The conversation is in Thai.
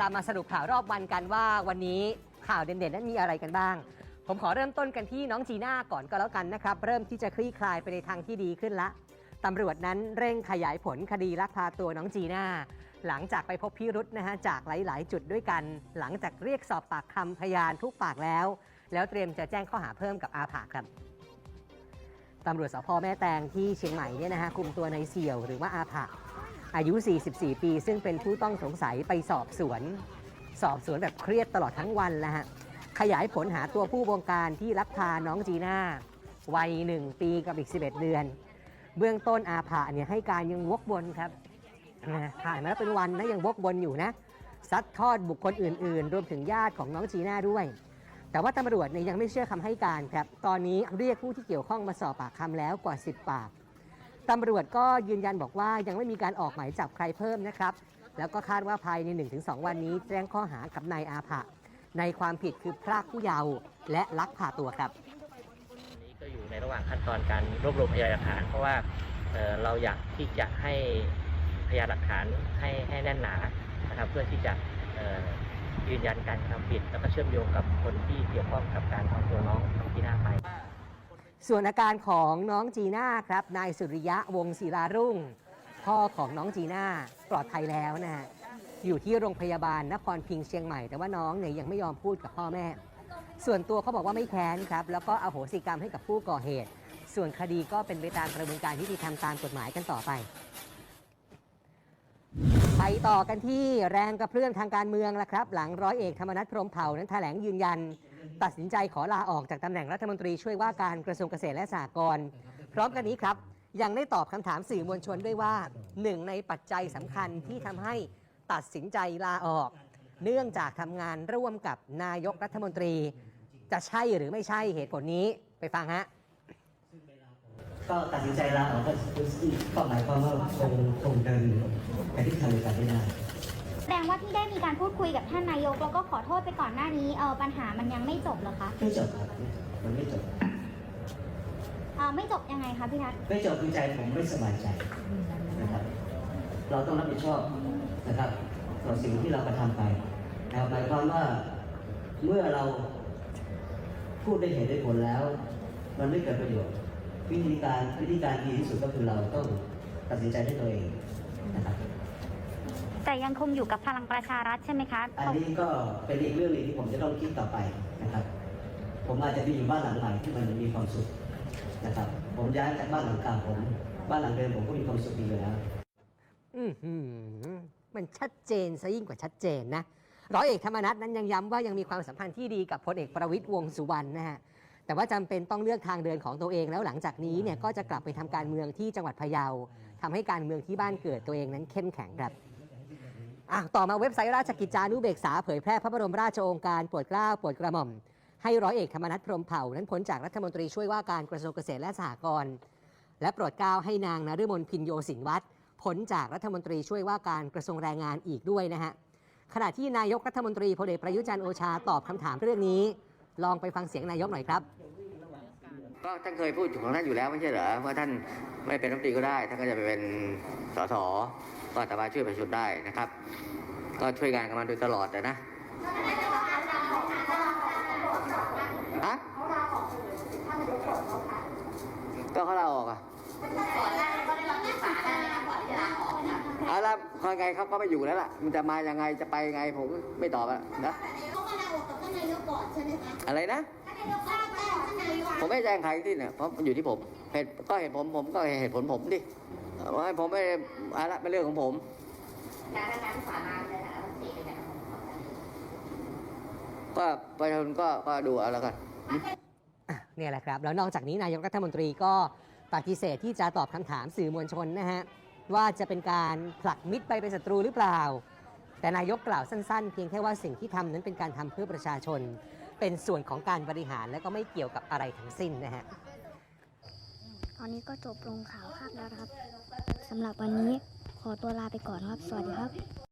ตามาสรุปข่าวรอบวันกันว่าวันนี้ข่าวเด่นๆนั้นมีอะไรกันบ้าง ผมขอเริ่มต้นกันที่น้องจีน่าก่อนก็แล้วกันนะครับ เริ่มที่จะคลี่คลายไปในทางที่ดีขึ้นละตำรวจนั้นเร่งขยายผลคดีลักพาตัวน้องจีน่าหลังจากไปพบพิรุษนะฮะจากหลาย ๆ จุดด้วยกัน หลังจากเรียกสอบปากคำพยานทุกปากแล้ว แล้วเตรียมจะแจ้งข้อหาเพิ่มกับอาผาครับตำรวจสพแม่แตงที่เชียงใหม่เนี่ยนะฮะคุมตัวในเสี่ยวหรือว่าอาผะ อายุ 44 ปี ซึ่งเป็นผู้ต้องสงสัยไปสอบสวน สอบสวนแบบเครียดตลอดทั้งวันแล้วฮะขยายผลหาตัวผู้บงการที่ลักพาน้องจีน่าวัย 1 ปีกับอีก 11 เดือน เบื้องต้นอาผะเนี่ยให้การยังวกวนครับผ่านมาแล้วเป็นวันนะยังวกวนอยู่นะซัดทอดบุคคลอื่น ๆ รวมถึงญาติของน้องจีน่าด้วย แต่ว่าตำรวจเนี่ยยังไม่เชื่อคำให้การครับ ตอนนี้เรียกผู้ที่เกี่ยวข้องมาสอบปากคำแล้วกว่า 10 ปาก ตำรวจก็ยืนยันบอกว่ายังไม่มีการออกหมายจับใครเพิ่มนะครับ แล้วก็คาดว่าภายใน 1-2 วันนี้แจ้งข้อหากับนายอาผะในความผิดคือพรากผู้เยาว์และลักพาตัวครับนี้ก็อยู่ในระหว่างขั้นตอนการรวบรวมพยานหลักฐาน เพราะว่าเเราอยากที่จะให้พยานหลักฐานให้ให้แน่นหนานะครับ เพื่อที่จะยืนยันการทำผิด แล้วก็เชื่อมโยงกับคนที่เกี่ยวข้องกับการเอาตัวน้องน้องจีน่าไป ส่วนอาการของน้องจีน่าครับนายสุริยะวงศิลารุ่ง พ่อของน้องจีน่าปลอดภัยแล้วนะฮะอยู่ที่โรงพยาบาลนครพิงค์เชียงใหม่ แต่ว่าน้องเนี่ยยังไม่ยอมพูดกับพ่อแม่ ส่วนตัวเขาบอกว่าไม่แค้นครับ แล้วก็อโหสิกรรมให้กับผู้ก่อเหตุ ส่วนคดีก็เป็นไปตามกระบวนการยุติธรรมตามกฎหมายกันต่อไปไปต่อกันที่แรงกระเพื่อมทางการเมืองล้วครับ หลังร้อยเอกธรรมนัฐพรหมเผ่านั้นแถลงยืนยัน ตัดสินใจขอลาออกจากตำแหน่งรัฐมนตรีช่วยว่าการกระทรวงเกษตรและสหกรณ์พร้อมกันนี้ครับ ยังได้ตอบคำถามสื่อมวลชนด้วยว่าหนึ่งในปัจจัยสำคัญที่ทำให้ตัดสินใจลาออก เนื่องจากทำงานร่วมกับนายกรัฐมนตรี จะใช่หรือไม่ใช่เหตุผลนี้ไปฟังฮะ ก็ตัดสินใจลาออกก็ก็หมายความว่าคงคงเดินไปที่ทางเดียวกันไม่ได้แส ดงว่าที่ได้มีการพูดคุยกับท่านนายก แล้วก็ขอโทษไปก่อนหน้านี้เออปัญหามันยังไม่จบเหรอคะไม่จบครับมันไม่จบ เออไม่จบยังไงคะพี่ทัศน์ไม่จบคือใจผมไม่สบายใจนะครับ เราต้องรับผิดชอบนะครับต่อสิ่งที่เรากระทำไปนะครับหมายความว่าเมื่อเราพูดได้เหตุได้ผลแล้ว มันไม่เกิดประโยชน์ วิธีการวิธีการดีที่สุดก็คือเราต้องตัดสินใจด้วยตัวเองนะครับ แต่ยังคงอยู่กับพลังประชารัฐใช่ไหมคะอันนี้ก็เป็นอีกเรื่องหนึงที่ผมจะต้องคิดต่อไปนะครับ ผมอาจจะไปอยู่บ้านหลังใหม่ที่มันมีความสุขนะครับ ผมย้ายจากบ้านหลังเก่าผมบ้านหลังเดิมผมก็มีความสุขดีอยู่แล้วอือหือมันชัดเจนซะยิ่งกว่าชัดเจนนะร้อยเอกธรรมนัฐนั้นยังย้ำว่ายังมีความสัมพันธ์ที่ดีกับพลเอกประวิตยวงษ์สุวรรณนะฮะแต่ว่าจำเป็นต้องเลือกทางเดินของตัวเองแล้วหลังจากนี้เนี่ยก็จะกลับไปทำการเมืองที่จังหวัดพะเยาทำให้การเมืองที่บ้านเกิดตัวเองนั้นเข้มแข็งครับ อะต่อมาเว็บไซต์ราชกิจจานุเบกษาเผยแพร่พระบรมราชโองการโปรดเกล้าโปรดกระหม่อม ให้ร้อยเอกธรรมนัฐพรมเผ่า นั้นพ้นจากรัฐมนตรีช่วยว่าการกระทรวงเกษตรและสหกรณ์และโปรดเกล้าให้นางนฤมลพินโยสินวัตรพ้นจากรัฐมนตรีช่วยว่าการกระทรวงแรงงานอีกด้วยนะฮะขณะที่นายกรัฐมนตรีพลเอกประยุจันทร์โอชาตอบคำถามเรื่องนี้ ลองไปฟังเสียงนายกหน่อยครับก็ท่านเคยพูดของท่านอยู่แล้วไม่ใช่เหรอว่าท่านไม่เป็นรัฐมนตรีก็ได้ท่านก็จะไปเป็นสส ก็สามารถช่วยประชาชนได้นะครับ ก็ช่วยงานกันมาโดยตลอดแต่นะฮะก็เขาลาออกอะเอาละพอไงเขาก็ไม่อยู่แล้วล่ะ มันจะมายังไงจะไปยังไงผมไม่ตอบอะนะเขาก็ลาออกกับท่านะอะไรนะผมไม่แจ้งใครที่เนี่ยเพราะอยู่ที่ผมเหตุก็เหตุผมผมก็เหตุผลผมดิ ว่าให้ผมไม่อะไรเป็นเรื่องของผมก็ประชาชนก็ก็ดูเอาแล้วกันอะเนี่ยแหละครับ แล้วนอกจากนี้นายกรัฐมนตรีก็ปฏิเสธที่จะตอบคำถามสื่อมวลชนนะฮะว่าจะเป็นการผลักมิตรไปเป็นศัตรูหรือเปล่า แต่นายกกล่าวสั้นๆ เพียงแค่ว่าสิ่งที่ทำนั้นเป็นการทำเพื่อประชาชน เป็นส่วนของการบริหารและก็ไม่เกี่ยวกับอะไรทั้งสิ้นนะฮะตอนนี้ก็จบลงข่าวภาพแล้วนะครับ สำหรับวันนี้ขอตัวลาไปก่อนครับ สวัสดีครับ